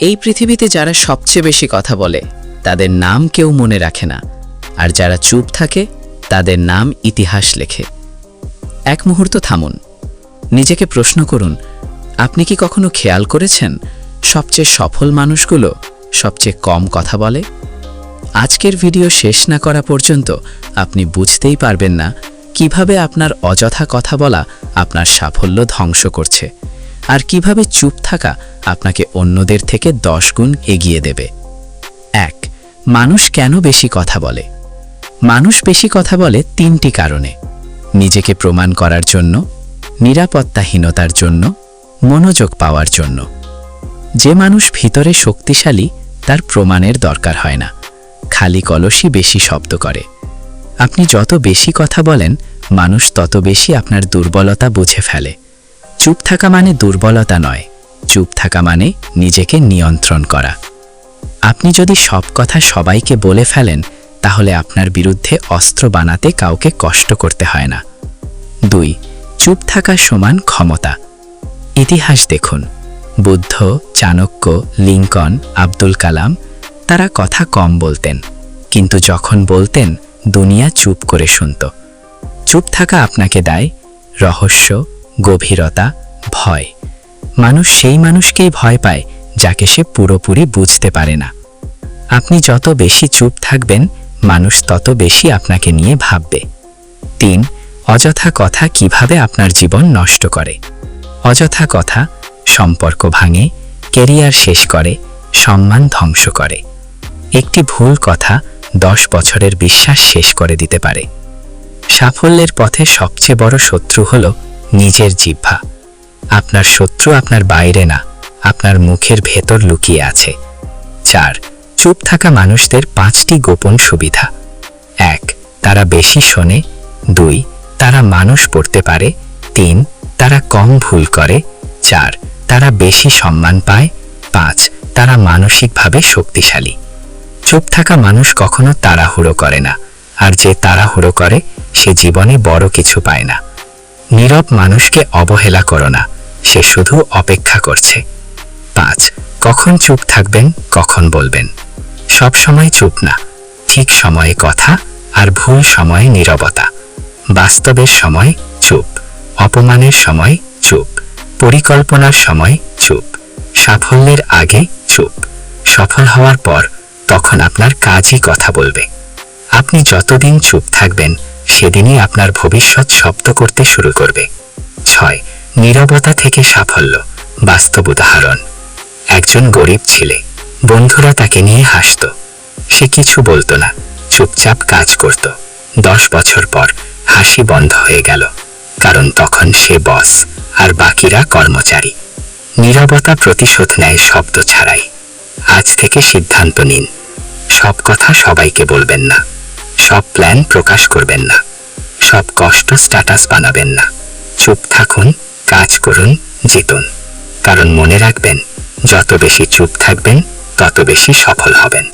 এই পৃথিবীতে যারা সবচেয়ে বেশি কথা বলে, তাদের নাম কেউ মনে রাখে না। আর যারা চুপ থাকে, তাদের নাম ইতিহাস লেখে। এক মুহূর্ত থামুন। নিজেকে প্রশ্ন করুন, আপনি কি কখনো খেয়াল করেছেন সবচেয়ে সফল মানুষগুলো সবচেয়ে কম কথা বলে? আজকের ভিডিও শেষ না করা পর্যন্ত আপনি বুঝতেই পারবেন না কীভাবে আপনার অযথা কথা বলা আপনার সাফল্য ধ্বংস করছে। আর কীভাবে চুপ থাকা আপনাকে অন্যদের থেকে দশ গুণ এগিয়ে দেবে। এক, মানুষ কেন বেশি কথা বলে? মানুষ বেশি কথা বলে তিনটি কারণে। নিজেকে প্রমাণ করার জন্য, নিরাপত্তাহীনতার জন্য, মনোযোগ পাওয়ার জন্য। যে মানুষ ভিতরে শক্তিশালী, তার প্রমাণের দরকার হয় না। খালি কলসই বেশি শব্দ করে। আপনি যত বেশি কথা বলেন, মানুষ তত বেশি আপনার দুর্বলতা বুঝে ফেলে। চুপ থাকা মানে দুর্বলতা নয়। চুপ থাকা মানে নিজেকে নিয়ন্ত্রণ করা। আপনি যদি সব কথা সবাইকে বলে ফেলেন, তাহলে আপনার বিরুদ্ধে অস্ত্র বানাতে কাউকে কষ্ট করতে হয় না। দুই, চুপ থাকা সমান ক্ষমতা। ইতিহাস দেখুন। বুদ্ধ, চাণক্য, লিঙ্কন, আব্দুল কালাম, তারা কথা কম বলতেন, কিন্তু যখন বলতেন, দুনিয়া চুপ করে শুনত। চুপ থাকা আপনাকে দেয় রহস্য গভীরতা, ভয়। মানুষ সেই মানুষকেই ভয় পায়, যাকে সে পুরোপুরি বুঝতে পারে না। আপনি যত বেশি চুপ থাকবেন, মানুষ তত বেশি আপনাকে নিয়ে ভাববে। তিন, অযথা কথা কীভাবে আপনার জীবন নষ্ট করে? অযথা কথা সম্পর্ক ভাঙে, কেরিয়ার শেষ করে, সম্মান ধ্বংস করে। একটি ভুল কথা দশ বছরের বিশ্বাস শেষ করে দিতে পারে। সাফল্যের পথে সবচেয়ে বড় শত্রু হল নিজের জিহ্বা। আপনার শত্রু আপনার বাইরে না, আপনার মুখের ভেতর লুকিয়ে আছে। চার, চুপ থাকা মানুষদের পাঁচটি গোপন সুবিধা। এক, তারা বেশি শোনে। দুই, তারা মানুষ পড়তে পারে। তিন, তারা কম ভুল করে। চার, তারা বেশি সম্মান পায়। পাঁচ, তারা মানসিকভাবে শক্তিশালী। চুপ থাকা মানুষ কখনো তাড়াহুড়ো করে না, আর যে তাড়াহুড়ো করে, সে জীবনে বড় কিছু পায় না। নীরব মানুষকে অবহেলা করো না। সে শুধু অপেক্ষা করছে। পাঁচ, কখন চুপ থাকবেন, কখন বলবেন। সব সময় চুপ না। ঠিক সময়ে কথা আর ভুল সময়ে নীরবতা। বাস্তবের সময় চুপ। অপমানের সময় চুপ। পরিকল্পনার সময় চুপ। সাফল্যের আগে চুপ। সফল হওয়ার পর তখন আপনার কাজই কথা বলবে। আপনি যতদিন চুপ থাকবেন সেদিনই আপনার ভবিষ্যৎ শব্দ করতে শুরু করবে। ছয়, নীরবতা থেকে সাফল্য। বাস্তব উদাহরণ। একজন গরিব ছেলে। বন্ধুরা তাকে নিয়ে হাসত। সে কিছু বলতো না, চুপচাপ কাজ করত। দশ বছর পর হাসি বন্ধ হয়ে গেল। কারণ তখন সে বস, আর বাকিরা কর্মচারী। নীরবতা প্রতিশোধ নেয় শব্দ ছাড়াই। আজ থেকে সিদ্ধান্ত নিন। সব কথা সবাইকে বলবেন না। সব প্ল্যান প্রকাশ করবেন না। সব কষ্ট স্ট্যাটাস বানাবেন না। চুপ থাকুন, কাজ করুন, জিতুন। কারণ মনে রাখবেন, যত বেশি চুপ থাকবেন, তত বেশি সফল হবেন।